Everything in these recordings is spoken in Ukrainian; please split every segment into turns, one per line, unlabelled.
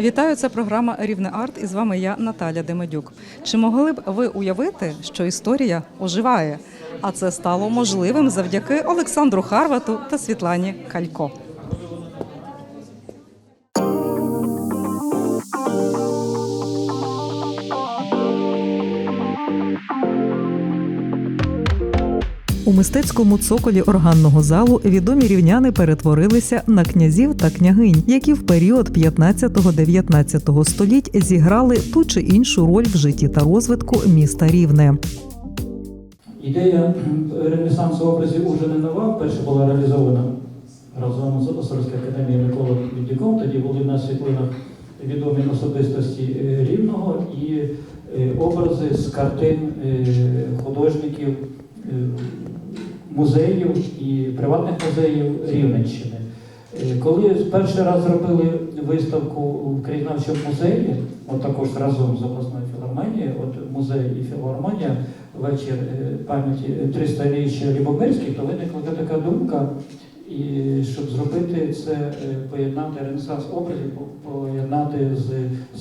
Вітаю, це програма Рівне Арт і з вами я Наталя Демедюк. Чи могли б ви уявити, що історія оживає? А це стало можливим завдяки Олександру Харвату та Світлані Калько. Мистецькому цоколі органного залу відомі рівняни перетворилися на князів та княгинь, які в період 15-19 століть зіграли ту чи іншу роль в житті та розвитку міста Рівне.
Ідея ренесансу образів уже не нова, вперше була реалізована разом з Осорською академією Миколи Віддіком. Тоді були на світлинах відомі особистості е, Рівного і е, образи з картин е, художників е, музеїв і приватних музеїв Рівненщини. Е, Коли перший раз зробили виставку в краєзнавчому музеї, от також разом з обласною філармонією, от музей і філармонія, вечір е, пам'яті 300-річчя Лібомирських, то виникла така думка, і щоб зробити це, е, поєднати ренесанс образів, поєднати з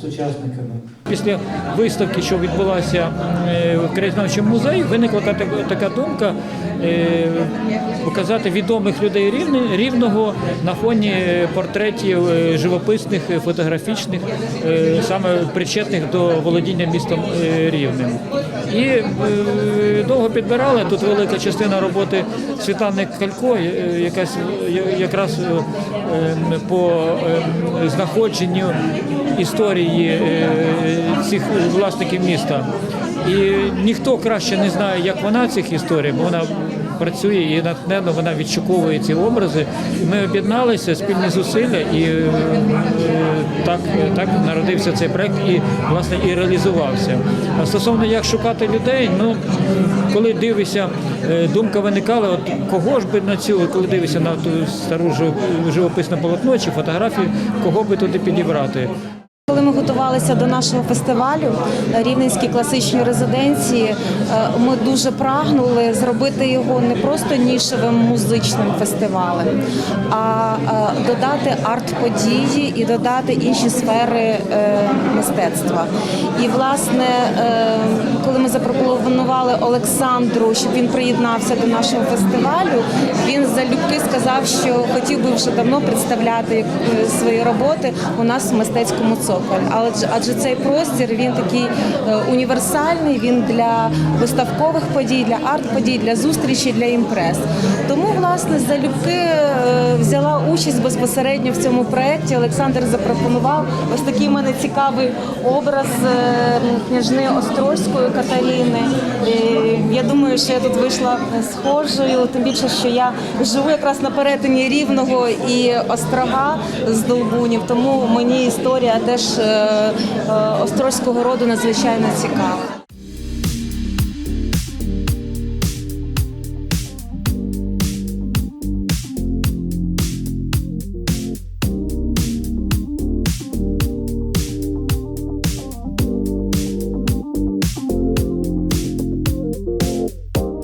сучасниками.
Після виставки, що відбулася е, в краєзнавчому музеї, виникла така, думка е, показати відомих людей рівного на фоні портретів живописних, фотографічних, саме причетних до володіння містом Рівнем. І довго підбирали. Тут велика частина роботи Світлани Калько, якась якраз е, е, по е, знаходженню історії е, цих власників міста. І ніхто краще не знає, як вона цих історій, бо вона працює і натхненно вона відшуковує ці образи. Ми об'єдналися спільні зусилля, і е, так, так народився цей проект і власне і реалізувався. А стосовно як шукати людей, ну коли дивишся, е, думка виникала, от кого ж би на цю, коли дивишся на ту стару жив- живописне полотно чи фотографію, кого би туди підібрати.
Готувалися до нашого фестивалю е, Рівненські класичні резиденції, е, ми дуже прагнули зробити його не просто нішевим музичним фестивалем, а е, додати арт-події і додати інші сфери е, мистецтва. І власне, коли ми запропонували Олександру, щоб він приєднався до нашого фестивалю, він залюбки сказав, що хотів би вже давно представляти свої роботи у нас в мистецькому цоколі. Але адже цей простір він такий е, універсальний. Він для виставкових подій, для арт-подій, для зустрічей, для імпрес. Тому власне залюбки е, взяла участь безпосередньо в цьому проєкті. Олександр запропонував ось такий мене цікавий образ е, княжни Острозької Катерини. І Я думаю, що я тут вийшла схожою, тим більше, що я живу якраз на перетині Рівного і Острога з Долбунів, тому мені історія теж острозького роду надзвичайно цікава.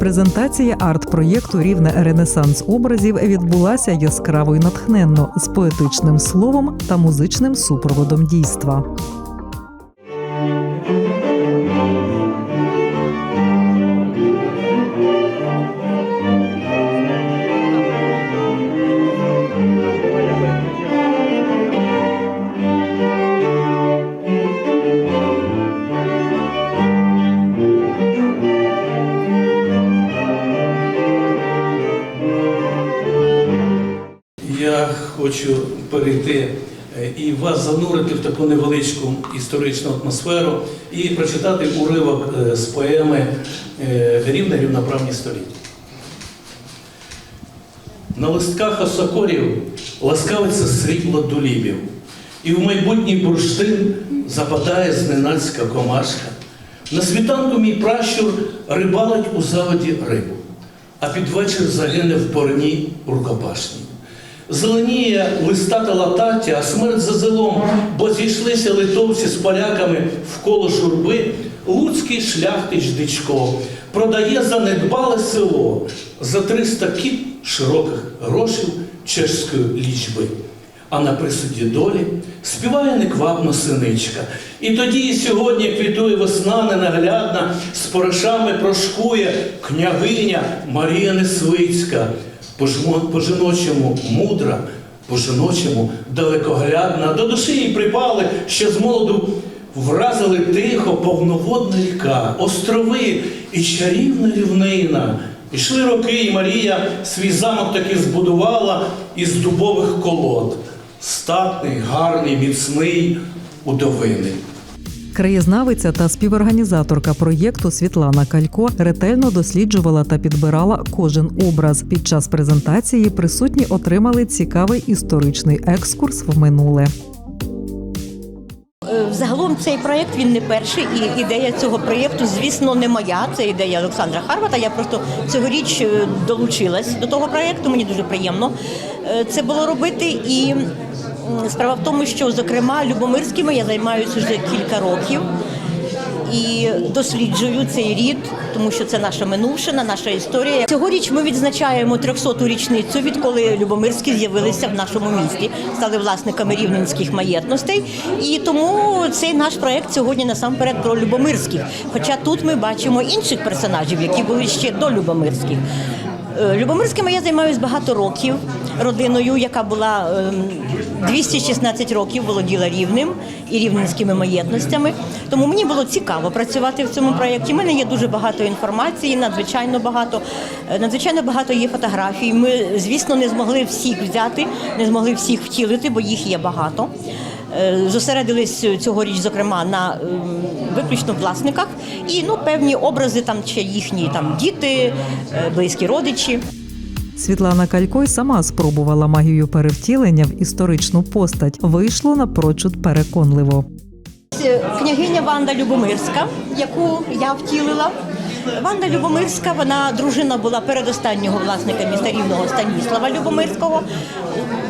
Презентація арт-проєкту Рівне Ренесанс образів відбулася яскраво і натхненно з поетичним словом та музичним супроводом дійства.
Хочу перейти е, і вас занурити в таку невеличку історичну атмосферу і прочитати уривок е, з поеми е, Рівне рівноправні століття. На листках осокорів ласкавиться срібло дулібів, і в майбутній бурштин западає зненацька комашка. На світанку мій пращур рибалить у заводі рибу, а під вечір загине в порні рукопашній. Зеленіє листата латаття, а смерть за зелом, бо зійшлися литовці з поляками в коло журби, луцький шляхтич Дичко продає занедбале село за 300 кіт широких грошей чешської лічби. А на присуді долі співає неквапно синичка. І тоді і сьогодні квітує весна ненаглядна, з порошами прошкує княгиня Марія Несвицька, по-жіночому мудра, по-жіночому далекоглядна. До душі їй припали, ще з молоду вразили тихо повноводна ріка, острови і чарівна рівнина. Ішли роки, і Марія свій замок таки збудувала із дубових колод. Статний, гарний, міцний, удовиний.
Краєзнавиця та співорганізаторка проєкту Світлана Калько ретельно досліджувала та підбирала кожен образ. Під час презентації присутні отримали цікавий історичний екскурс в минуле.
Е, Загалом цей проєкт він не перший, і ідея цього проєкту, звісно, не моя. Це ідея Олександра Харвата. Я просто цьогоріч е, долучилась до того проєкту. Мені дуже приємно е, це було робити. І справа в тому, що зокрема Любомирськими я займаюся вже кілька років. І досліджую цей рід, тому що це наша минувшина, наша історія. Цьогоріч ми відзначаємо 300-ту річницю, відколи Любомирські з'явилися в нашому місті, стали власниками рівненських маєтностей. І тому цей наш проект сьогодні насамперед про Любомирських. Хоча тут ми бачимо інших персонажів, які були ще до Любомирських. Е, Любомирськими я займаюся багато років родиною, яка була ем, 216 років володіла рівнем і рівненськими маєтностями. Тому мені було цікаво працювати в цьому проєкті. У мене є дуже багато інформації, надзвичайно багато. Е, Надзвичайно багато є фотографій. Ми, звісно, не змогли всіх взяти, не змогли всіх втілити, бо їх є багато. Е, Зосередились цьогоріч, зокрема, на ем, виключно власниках, і ну певні образи там чи їхні там діти, е, близькі родичі.
Світлана Калько й сама спробувала магію перевтілення в історичну постать. Вийшло напрочуд переконливо.
Княгиня Ванда Любомирська, яку я втілила. Ванда Любомирська, вона дружина була передостаннього власника міста Рівного Станіслава Любомирського.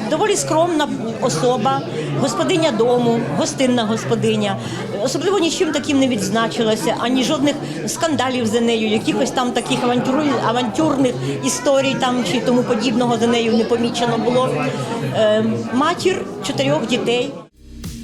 Доволі скромна особа, господиня дому, гостинна господиня. Особливо нічим таким не відзначилася, ані жодних скандалів за нею, якихось там таких авантюру- авантюрних історій там чи тому подібного за нею не помічено було. Е, матір чотирьох дітей.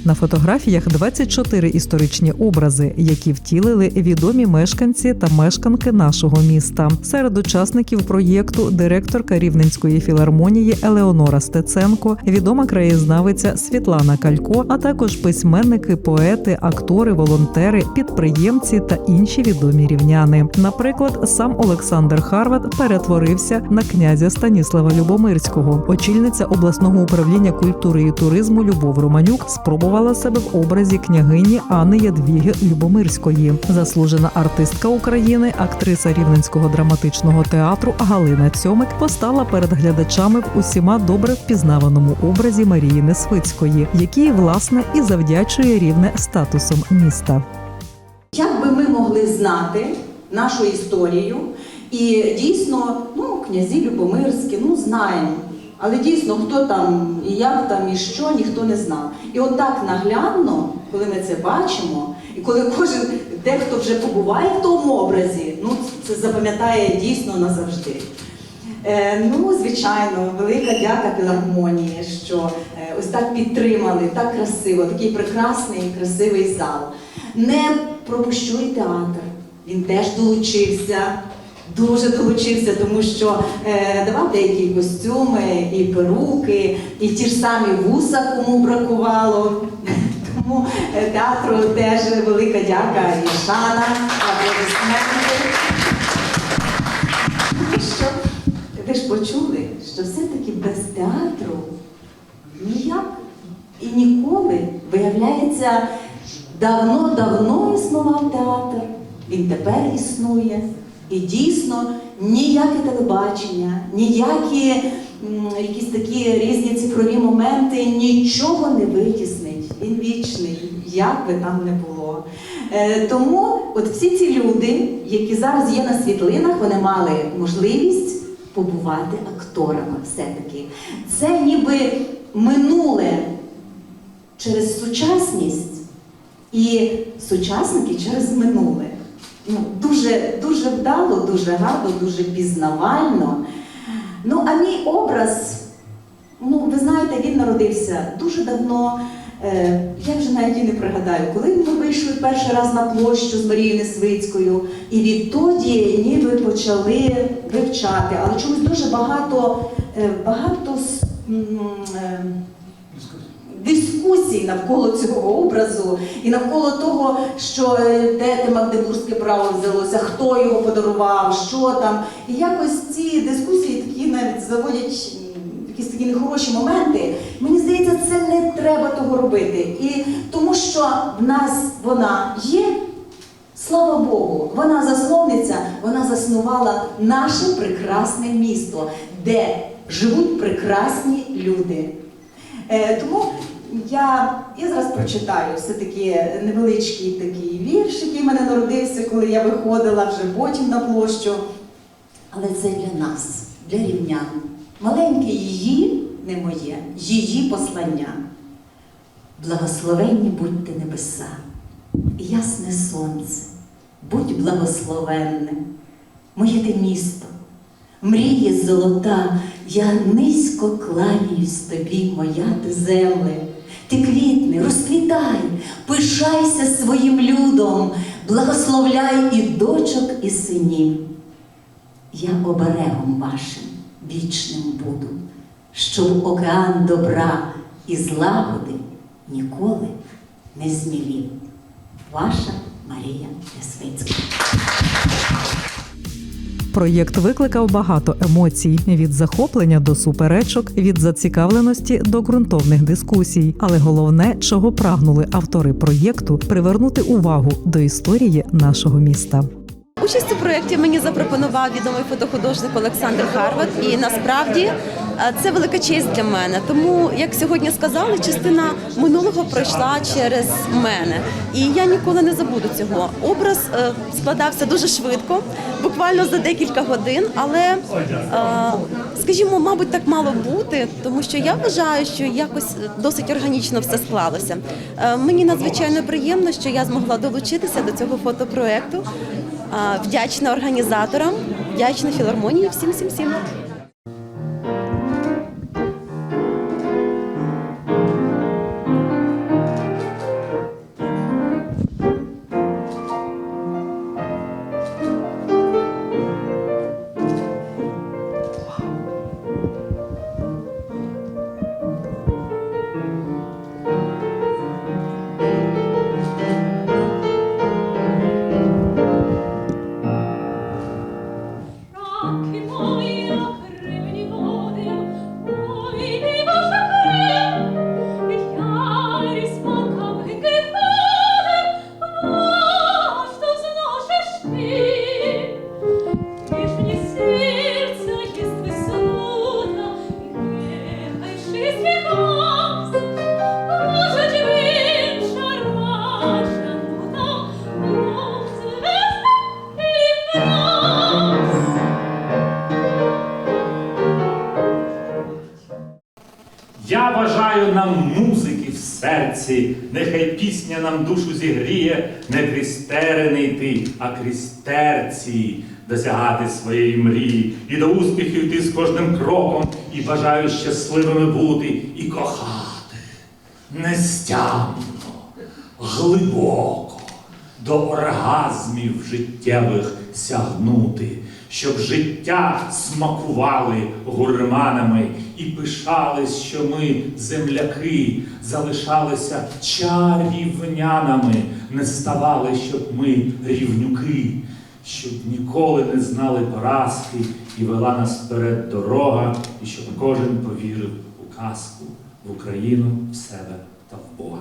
На фотографіях 24 історичні образи, які втілили відомі мешканці та мешканки нашого міста. Серед учасників проєкту директорка Рівненської філармонії Елеонора Стеценко, відома краєзнавиця Світлана Калько, а також письменники, поети, актори, волонтери, підприємці та інші відомі рівняни. Наприклад, сам Олександр Харват перетворився на князя Станіслава Любомирського. Очільниця обласного управління культури і туризму Любов Романюк спробувала себе в образі княгині Анни Ядвіги Любомирської. Заслужена артистка України, актриса Рівненського драматичного театру Галина Цьомик постала перед глядачами в усіма добре впізнаваному образі Марії Несвицької, якій власне і завдячує рівне статусом міста.
Як би ми могли знати нашу історію, і дійсно, ну, князі Любомирські, ну знаємо. Але дійсно, хто там і як там, і що, ніхто не знав. І отак наглядно, коли ми це бачимо, і коли кожен дехто вже побуває в тому образі, ну це запам'ятає дійсно назавжди. Е, ну, звичайно, велика дяка філармонії, що е, ось так підтримали, так красиво, такий прекрасний красивий зал. Не пропущу театр. Він теж долучився, дуже долучився, тому що е, давав деякі костюми, і перуки, і ті ж самі вуса, кому бракувало. Тому е, театру теж велика дяка і шана, аплодисменти. Що ви ж почули, що все-таки без театру ніяк і ніколи, виявляється, давно-давно існував театр, він тепер існує. І дійсно ніяке телебачення, ніякі якісь такі різні цифрові моменти нічого не витіснить. Він вічний, як би там не було. Е, тому от всі ці люди, які зараз є на світлинах, вони мали можливість побувати акторами все-таки. Це ніби минуле через сучасність і сучасники через минуле. Ну, дуже, дуже вдало, дуже гарно, дуже пізнавально. Ну, а мій образ, ну, ви знаєте, він народився дуже давно. Е, Я вже навіть і не пригадаю, коли ми вийшли перший раз на площу з Марією Несвицькою, і відтоді ніби почали вивчати, але чомусь дуже багато, е, багато е, дискусій навколо цього образу і навколо того, що де те Магдебурзьке право взялося, хто його подарував, що там. І якось ці дискусії такі навіть заводять якісь такі нехороші моменти. Мені здається, це не треба того робити. І тому що в нас вона є. Слава Богу, вона засновниця, вона заснувала наше прекрасне місто, де живуть прекрасні люди. Е, тому я, я зараз прочитаю все-таки невеличкий такий вірш, який в мене народився, коли я виходила вже потім на площу. Але це для нас, для рівнян. Маленьке її не моє, її послання. Благословенні будьте небеса, ясне сонце, будь благословенним, моє ти місто, мріє золота, я низько кланяюсь тобі, моя ти земле. Ти квітни, розквітай, пишайся своїм людом, благословляй і дочок, і синів. Я оберегом вашим вічним буду, щоб океан добра і злагоди ніколи не змілів. Ваша Марія Несвицька.
Проєкт викликав багато емоцій від захоплення до суперечок, від зацікавленості до ґрунтовних дискусій. Але головне, чого прагнули автори проєкту, привернути увагу до історії нашого міста.
Участь у проєкті мені запропонував відомий фотохудожник Олександр Харват, і насправді це велика честь для мене. Тому, як сьогодні сказали, частина минулого пройшла через мене, і я ніколи не забуду цього. Образ е, складався дуже швидко, буквально за декілька годин. Але е, скажімо, мабуть, так мало бути, тому що я вважаю, що якось досить органічно все склалося. Е, Мені надзвичайно приємно, що я змогла долучитися до цього фотопроекту. Вдячна організаторам, вдячна філармонії, всім всім всім.
Бажаю нам музики в серці, нехай пісня нам душу зігріє, не крізь терени йти, а крізь терці досягати своєї мрії, і до успіхів йти з кожним кроком, і бажаю щасливими бути і кохати нестямно, глибоко, до оргазмів життєвих сягнути, щоб життя смакували гурманами і пишались, що ми, земляки, залишалися чарівнянами, не ставали, щоб ми рівнюки, щоб ніколи не знали поразки і вела нас вперед дорога, і щоб кожен повірив у казку, в Україну, в себе та в Бога.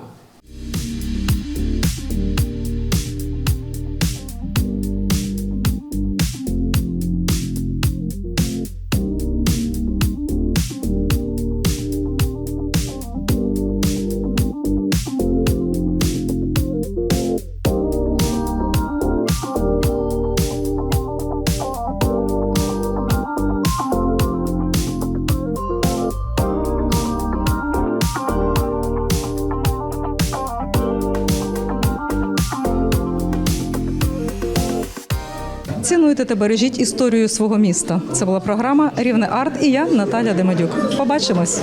Цінуйте та бережіть історію свого міста. Це була програма Рівне Арт і я Наталя Демадюк. Побачимось.